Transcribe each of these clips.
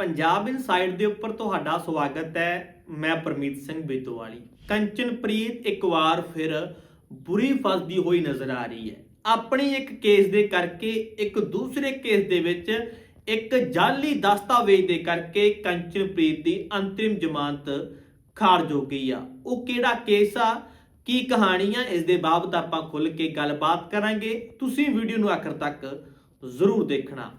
Punjab inside ਦੇ ਉੱਪਰ ਤੁਹਾਡਾ ਸਵਾਗਤ ਹੈ, ਮੈਂ ਪਰਮੀਤ ਸਿੰਘ ਬੇਦੋਵਾਲੀ ਕੰਚਨਪ੍ਰੀਤ ਇੱਕ ਵਾਰ ਫਿਰ ਬੁਰੀ ਫਸਦੀ ਹੋਈ ਨਜ਼ਰ ਆ ਰਹੀ ਹੈ। ਆਪਣੀ ਇੱਕ ਕੇਸ ਦੇ ਕਰਕੇ ਇੱਕ ਦੂਸਰੇ ਕੇਸ ਦੇ ਵਿੱਚ ਇੱਕ ਜਾਲੀ ਦਸਤਾਵੇਜ਼ ਦੇ ਕਰਕੇ ਕੰਚਨਪ੍ਰੀਤ ਦੀ ਅੰਤਰਿਮ ਜ਼ਮਾਨਤ ਖਾਰਜ ਹੋ ਗਈ ਆ। ਉਹ ਕਿਹੜਾ ਕੇਸ ਆ? ਕੀ ਕਹਾਣੀ ਆ ਇਸ ਦੇ ਬਾਬਤ ਆਪਾਂ ਖੁੱਲ ਕੇ ਗੱਲਬਾਤ ਕਰਾਂਗੇ। ਤੁਸੀਂ ਵੀਡੀਓ ਨੂੰ ਆਖਰ ਤੱਕ ਜ਼ਰੂਰ ਦੇਖਣਾ।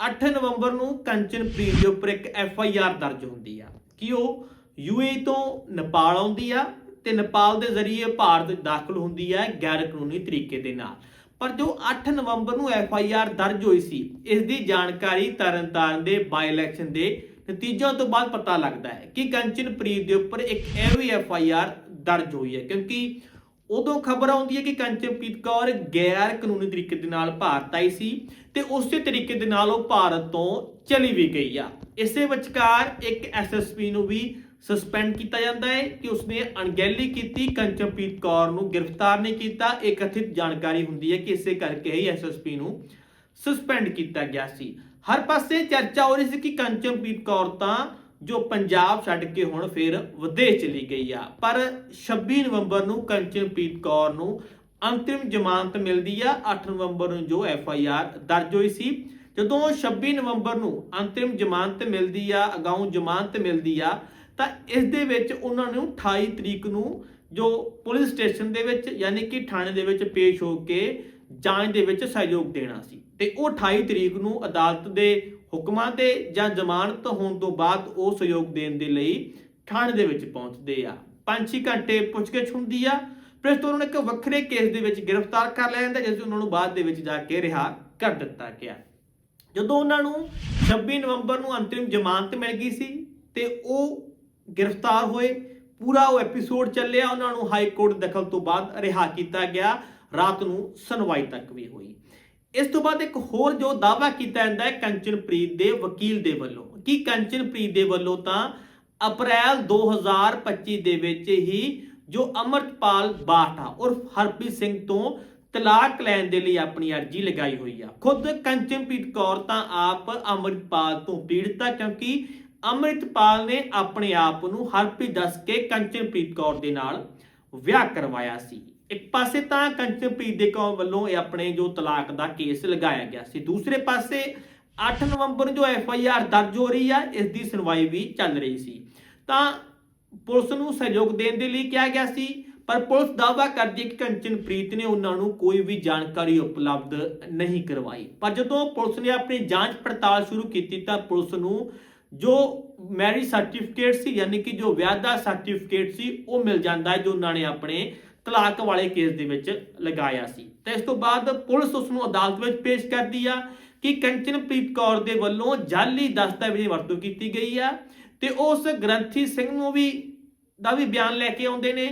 8 ਨਵੰਬਰ ਨੂੰ ਕੰਚਨਪ੍ਰੀਤ ਦੇ ਉੱਪਰ ਇੱਕ ਐਫ ਆਈ ਆਰ ਦਰਜ ਹੁੰਦੀ ਆ। ਕਿ ਉਹ ਯੂਏ ਤੋਂ ਨੇਪਾਲ ਆਉਂਦੀ ਆ ਤੇ ਨੇਪਾਲ ਦੇ ਜ਼ਰੀਏ ਭਾਰਤ ਦਾਖਲ ਹੁੰਦੀ ਹੈ ਗੈਰ ਕਾਨੂੰਨੀ ਤਰੀਕੇ ਦੇ ਨਾਲ। ਪਰ ਜੋ 8 ਨਵੰਬਰ ਨੂੰ ਐਫ ਆਈ ਆਰ ਦਰਜ ਹੋਈ ਸੀ, ਇਸ ਦੀ ਜਾਣਕਾਰੀ ਤਰਨਤਾਰਨ ਦੇ ਬਾਈ ਇਲੈਕਸ਼ਨ ਦੇ ਨਤੀਜਿਆਂ ਤੋਂ ਬਾਅਦ ਪਤਾ ਲੱਗਦਾ ਹੈ ਕਿ ਕੰਚਨਪ੍ਰੀਤ ਦੇ ਉੱਪਰ ਇੱਕ ਇਹ ਵੀ ਐਫ ਆਈ ਆਰ ਦਰਜ ਹੋਈ ਹੈ। ਕਿਉਂਕਿ ਉਦੋਂ ਖਬਰ ਆਉਂਦੀ ਹੈ ਕਿ ਕੰਚਨਪ੍ਰੀਤ ਕੌਰ ਗੈਰ ਕਾਨੂੰਨੀ ਤਰੀਕੇ ਦੇ ਨਾਲ ਭਾਰਤ ਆਈ ਸੀ ਤੇ ਉਸੇ ਤਰੀਕੇ ਦੇ ਨਾਲ ਉਹ ਭਾਰਤ ਤੋਂ ਚਲੀ ਵੀ ਗਈ ਆ। ਇਸੇ ਵਿਚਕਾਰ ਇੱਕ ਐਸਐਸਪੀ ਨੂੰ ਵੀ ਸਸਪੈਂਡ ਕੀਤਾ ਜਾਂਦਾ ਹੈ ਕਿ ਉਸਨੇ ਅਣਗਹਿਲੀ ਕੀਤੀ ਕੰਚਨਪ੍ਰੀਤ ਕੌਰ ਨੂੰ ਗ੍ਰਿਫਤਾਰ ਨਹੀਂ ਕੀਤਾ। ਇਹ ਕਥਿਤ ਜਾਣਕਾਰੀ ਹੁੰਦੀ ਹੈ ਕਿ ਇਸੇ ਕਰਕੇ ਹੀ ਐਸਐਸਪੀ ਨੂੰ ਸਸਪੈਂਡ ਕੀਤਾ ਗਿਆ ਸੀ। ਹਰ ਪਾਸੇ ਚਰਚਾ ਹੋ ਰਹੀ ਸੀ ਕਿ ਕੰਚਨਪ੍ਰੀਤ ਕੌਰ ਤਾਂ ਜੋ ਪੰਜਾਬ ਛੱਡ ਕੇ ਹੁਣ ਫਿਰ ਵਿਦੇਸ਼ ਚਲੀ ਗਈ ਆ। ਪਰ 26 ਨਵੰਬਰ ਨੂੰ ਕੰਚਨਪ੍ਰੀਤ ਕੌਰ ਨੂੰ ਅੰਤਰਿਮ ਜ਼ਮਾਨਤ ਮਿਲਦੀ ਆ। 8 ਨਵੰਬਰ ਨੂੰ ਜੋ ਐਫ ਆਈ ਆਰ ਦਰਜ ਹੋਈ ਸੀ। ਜਦੋਂ 26 ਨਵੰਬਰ ਨੂੰ ਅੰਤਰਿਮ ਜ਼ਮਾਨਤ ਮਿਲਦੀ ਆ, ਅਗਾਊਂ ਜ਼ਮਾਨਤ ਮਿਲਦੀ ਆ, ਤਾਂ ਇਸ ਦੇ ਵਿੱਚ ਉਹਨਾਂ ਨੂੰ 28 ਤਰੀਕ ਨੂੰ ਜੋ ਪੁਲਿਸ ਸਟੇਸ਼ਨ ਦੇ ਵਿੱਚ ਯਾਨੀ ਕਿ ਥਾਣੇ ਦੇ ਵਿੱਚ ਪੇਸ਼ ਹੋ ਕੇ ਜਾਂਚ ਦੇ ਵਿੱਚ ਸਹਿਯੋਗ ਦੇਣਾ ਸੀ। ਤੇ ਉਹ 28 ਤਰੀਕ ਨੂੰ ਅਦਾਲਤ ਦੇ ਹੁਕਮਾਂ ਤੇ ਜਾਂ ਜ਼ਮਾਨਤ ਹੋਣ ਤੋਂ ਬਾਅਦ ਉਹ ਸਹਿਯੋਗ ਦੇਣ ਦੇ ਲਈ ਥਾਣੇ ਦੇ ਵਿੱਚ ਪਹੁੰਚਦੇ ਆ। 5-6 ਘੰਟੇ ਪੁੱਛਗਿੱਛ ਹੁੰਦੀ ਆ। ਫਿਰ ਤੋਂ ਉਹਨਾਂ ਨੂੰ ਇੱਕ ਵੱਖਰੇ ਕੇਸ ਦੇ ਵਿੱਚ ਗ੍ਰਿਫਤਾਰ ਕਰ ਲਿਆ ਜਾਂਦਾ, ਜਿਸ ਉਹਨਾਂ ਨੂੰ ਬਾਅਦ ਦੇ ਵਿੱਚ ਜਾ ਕੇ ਰਿਹਾ ਕਰ ਦਿੱਤਾ ਗਿਆ। ਜਦੋਂ ਉਹਨਾਂ ਨੂੰ 26 ਨਵੰਬਰ ਨੂੰ ਅੰਤਰਿਮ ਜ਼ਮਾਨਤ ਮਿਲ ਗਈ ਸੀ ਤੇ ਉਹ ਗ੍ਰਿਫਤਾਰ ਹੋਏ, ਪੂਰਾ ਉਹ ਐਪੀਸੋਡ ਚੱਲਿਆ, ਉਹਨਾਂ ਨੂੰ ਹਾਈ ਕੋਰਟ ਦਖਲ ਤੋਂ ਬਾਅਦ ਰਿਹਾ ਕੀਤਾ ਗਿਆ। ਰਾਤ ਨੂੰ ਸੁਣਵਾਈ ਤੱਕ ਵੀ ਹੋਈ। ਇਸ ਤੋਂ ਬਾਅਦ ਇੱਕ ਹੋਰ ਜੋ ਦਾਅਵਾ ਕੀਤਾ ਜਾਂਦਾ ਹੈ ਕੰਚਨਪ੍ਰੀਤ ਦੇ ਵਕੀਲ ਦੇ ਵੱਲੋਂ, ਕਿ ਕੰਚਨਪ੍ਰੀਤ ਦੇ ਵੱਲੋਂ ਤਾਂ ਅਪ੍ਰੈਲ 2025 ਦੇ ਵਿੱਚ ਹੀ ਜੋ ਅਮਰਤਪਾਲ ਬਾਠਾ ਉਰਫ ਹਰਪ੍ਰੀਤ ਸਿੰਘ ਤੋਂ ਤਲਾਕ ਲੈਣ ਦੇ ਲਈ ਆਪਣੀ ਅਰਜ਼ੀ ਲਗਾਈ ਹੋਈ ਆ। ਖੁਦ ਕੰਚਨਪ੍ਰੀਤ ਕੌਰ ਤਾਂ ਆਪ ਅਮਰਤਪਾਲ ਤੋਂ ਪੀੜਤ ਆ, ਕਿਉਂਕਿ ਅਮਰਿਤਪਾਲ ਨੇ ਆਪਣੇ ਆਪ ਨੂੰ ਹਰਪ੍ਰੀਤ ਦੱਸ ਕੇ ਕੰਚਨਪ੍ਰੀਤ ਕੌਰ ਦੇ ਨਾਲ ਵਿਆਹ ਕਰਵਾਇਆ ਸੀ। ਇੱਕ ਪਾਸੇ ਤਾਂ ਕੰਚਨਪ੍ਰੀਤ ਦੇ ਕੌਮ ਵੱਲੋਂ ਇਹ ਆਪਣੇ ਜੋ ਤਲਾਕ ਦਾ ਕੇਸ ਲਗਾਇਆ ਗਿਆ ਸੀ। ਦੂਸਰੇ ਪਾਸੇ 8 ਨਵੰਬਰ ਜੋ ਐਫ ਆਈ ਆਰ ਦਰਜ ਹੋ ਰਹੀ ਹੈ ਇਸ ਦੀ ਸੁਣਵਾਈ ਵੀ ਚੱਲ ਰਹੀ ਸੀ। ਤਾਂ ਪੁਲਿਸ ਨੂੰ ਸਹਿਯੋਗ ਦੇਣ ਦੇ ਲਈ ਕਿਹਾ ਗਿਆ ਸੀ, ਪਰ ਪੁਲਿਸ ਦਾਅਵਾ ਕਰਦੀ ਹੈ ਕਿ ਕੰਚਨਪ੍ਰੀਤ ਨੇ ਉਹਨਾਂ ਨੂੰ ਕੋਈ ਵੀ ਜਾਣਕਾਰੀ ਉਪਲਬਧ ਨਹੀਂ ਕਰਵਾਈ। ਪਰ ਜਦੋਂ ਪੁਲਿਸ ਨੇ ਆਪਣੀ ਜਾਂਚ ਪੜਤਾਲ ਸ਼ੁਰੂ ਕੀਤੀ ਤਾਂ ਪੁਲਿਸ ਨੂੰ ਜੋ ਮੈਰਿਜ ਸਰਟੀਫਿਕੇਟ ਸੀ, ਯਾਨੀ ਕਿ ਜੋ ਵਿਆਹ ਦਾ ਸਰਟੀਫਿਕੇਟ ਸੀ, ਉਹ ਮਿਲ ਜਾਂਦਾ ਹੈ ਜੋ ਉਹਨਾਂ ਨੇ ਆਪਣੇ ਤਲਾਕ ਵਾਲੇ ਕੇਸ ਦੇ ਵਿੱਚ ਲਗਾਇਆ ਸੀ। ਤੇ ਇਸ ਤੋਂ ਬਾਅਦ ਪੁਲਿਸ ਉਸ ਨੂੰ ਅਦਾਲਤ ਵਿੱਚ ਪੇਸ਼ ਕਰਦੀ ਆ ਕਿ ਕੰਚਨਪ੍ਰੀਤ ਕੌਰ ਦੇ ਵੱਲੋਂ ਜਾਲੀ ਦਸਤਾਵੇਜ਼ ਦੀ ਵਰਤੋਂ ਕੀਤੀ ਗਈ ਆ ਤੇ ਉਸ ਗ੍ਰੰਥੀ ਸਿੰਘ ਨੂੰ ਵੀ ਦਾ ਵੀ ਬਿਆਨ ਲੈ ਕੇ ਆਉਂਦੇ ਨੇ।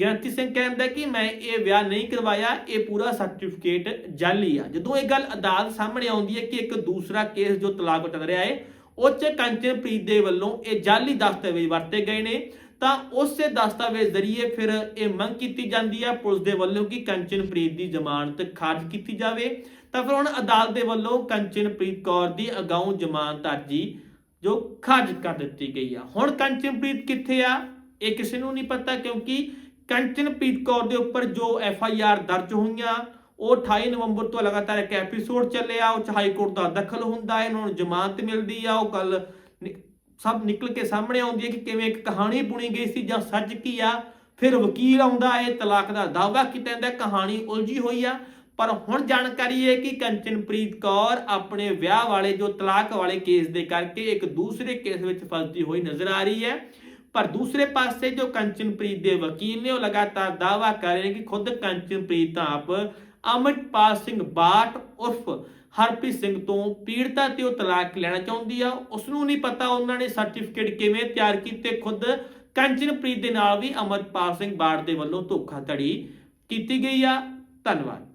ਗ੍ਰੰਥੀ ਸਿੰਘ ਕਹਿੰਦਾ ਕਿ ਮੈਂ ਇਹ ਵਿਆਹ ਨਹੀਂ ਕਰਵਾਇਆ, ਇਹ ਪੂਰਾ ਸਰਟੀਫਿਕੇਟ ਜਾਲੀ ਆ। ਜਦੋਂ ਇਹ ਗੱਲ ਅਦਾਲਤ ਸਾਹਮਣੇ ਆਉਂਦੀ ਹੈ ਕਿ ਇੱਕ ਦੂਸਰਾ ਕੇਸ ਜੋ ਤਲਾਕ ਚੱਲ ਰਿਹਾ ਹੈ ਉਹ 'ਚ ਕੰਚਨਪ੍ਰੀਤ ਦੇ ਵੱਲੋਂ ਇਹ ਜਾਲੀ ਦਸਤਾਵੇਜ਼ ਵਰਤੇ ਗਏ ਨੇ। ਤਾਂ ਉਸੇ ਦਸਤਾਵੇਜ਼ ਜ਼ਰੀਏ ਫਿਰ ਇਹ ਮੰਗ ਕੀਤੀ ਜਾਂਦੀ ਹੈ ਪੁਲਿਸ ਦੇ ਵੱਲੋਂ ਕਿ ਕੰਚਨਪ੍ਰੀਤ ਦੀ ਜ਼ਮਾਨਤ ਖਾਰਜ ਕੀਤੀ ਜਾਵੇ। ਤਾਂ ਫਿਰ ਹੁਣ ਅਦਾਲਤ ਦੇ ਵੱਲੋਂ ਕੰਚਨਪ੍ਰੀਤ ਕੌਰ ਦੀ ਅਗਾਊਂ ਜ਼ਮਾਨਤ ਅਰਜੀ ਜੋ ਖਾਰਜ ਕਰ ਦਿੱਤੀ ਗਈ ਆ। ਹੁਣ ਕੰਚਨਪ੍ਰੀਤ ਕਿੱਥੇ ਆ? ਇਹ ਕਿਸੇ ਨੂੰ ਨਹੀਂ ਪਤਾ ਕਿਉਂਕਿ ਕੰਚਨਪ੍ਰੀਤ ਕੌਰ ਦੇ ਉੱਪਰ ਜੋ ਐਫ ਆਈ ਆਰ ਦਰਜ ਹੋਈਆਂ, ਉਹ 28 ਨਵੰਬਰ ਤੋਂ ਲਗਾਤਾਰ ਇੱਕ ਐਪੀਸੋਡ ਚੱਲਿਆ ਉਹ ਚ ਹਾਈ ਕੋਰਟ ਦਾ ਦਖਲ ਹੁੰਦਾ ਹੈ ਉਹਨਾਂ ਨੂੰ ਜ਼ਮਾਨਤ ਮਿਲਦੀ ਆ, ਉਹ ਕੱਲ ਸਭ ਨਿਕਲ ਕੇ ਸਾਹਮਣੇ ਆਉਂਦੀ ਹੈ ਕਿ ਕਿਵੇਂ ਇੱਕ ਕਹਾਣੀ ਬੁਣੀ ਗਈ ਸੀ ਜਾਂ ਸੱਚ ਕੀ ਆ। ਫਿਰ ਵਕੀਲ ਆਉਂਦਾ ਹੈ ਤਲਾਕ ਦਾ ਦਾਅਵਾ ਕੀਤਾ ਜਾਂਦਾ ਕਹਾਣੀ ਉਲਝੀ ਹੋਈ ਆ। ਪਰ ਹੁਣ ਜਾਣਕਾਰੀ ਹੈ ਕਿ ਕੰਚਨਪ੍ਰੀਤ ਕੌਰ ਆਪਣੇ ਵਿਆਹ ਵਾਲੇ, ਜੋ ਤਲਾਕ ਵਾਲੇ ਕੇਸ ਦੇ ਕਰਕੇ ਇੱਕ ਦੂਸਰੇ ਕੇਸ ਵਿੱਚ ਫਸਦੀ ਹੋਈ ਨਜ਼ਰ ਆ ਰਹੀ ਹੈ। ਪਰ ਦੂਸਰੇ ਪਾਸੇ ਜੋ ਕੰਚਨਪ੍ਰੀਤ ਦੇ ਵਕੀਲ ਨੇ ਉਹ ਲਗਾਤਾਰ ਦਾਅਵਾ ਕਰ ਰਹੇ ਨੇ ਕਿ ਖੁਦ ਕੰਚਨਪ੍ਰੀਤ ਆਪ ਅਮਰਪਾਲ ਸਿੰਘ ਬਾਟ ਉਰਫ ਹਰਪ੍ਰੀਤ ਸਿੰਘ ਤੋਂ ਪੀੜਤਾ ਤੇ ਉਹ ਤਲਾਕ ਲੈਣਾ ਚਾਹੁੰਦੀ ਆ। ਉਸ ਨੂੰ ਨਹੀਂ ਪਤਾ ਉਹਨਾਂ ਨੇ ਸਰਟੀਫਿਕੇਟ ਕਿਵੇਂ ਤਿਆਰ ਕੀਤੇ। ਖੁਦ ਕੰਚਨਪ੍ਰੀਤ ਦੇ ਨਾਲ ਵੀ ਅਮਰਪਾਲ ਸਿੰਘ ਬਾੜ ਦੇ ਵੱਲੋਂ ਧੋਖਾਧੜੀ ਕੀਤੀ ਗਈ ਆ। ਧੰਨਵਾਦ।